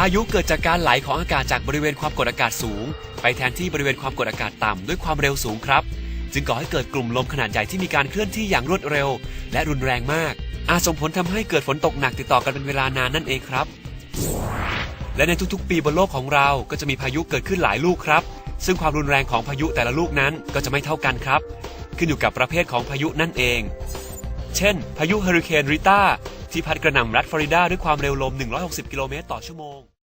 พายุเกิดจากการไหลของอากาศจากบริเวณความกดอากาศสูง ไปแทนที่บริเวณความกดอากาศต่ำด้วยความเร็วสูงครับ จึงก่อให้เกิดกลุ่มลมขนาดใหญ่ที่มีการเคลื่อนที่อย่างรวดเร็ว และรุนแรงมาก อาจส่งผลทำให้เกิดฝนตกหนักติดต่อกันเป็นเวลานานนั่นเองครับ และในทุกๆ ปีบนโลกของเราก็จะมีพายุเกิดขึ้นหลายลูกครับ ซึ่งความรุนแรงของพายุแต่ละลูกนั้นก็จะไม่เท่ากันครับ ขึ้นอยู่กับประเภทของพายุนั่นเอง เช่น พายุเฮอริเคนริต้า ที่พัดกระหน่ำรัฐฟลอริดาด้วยความเร็วลม 160 กิโลเมตรต่อชั่วโมง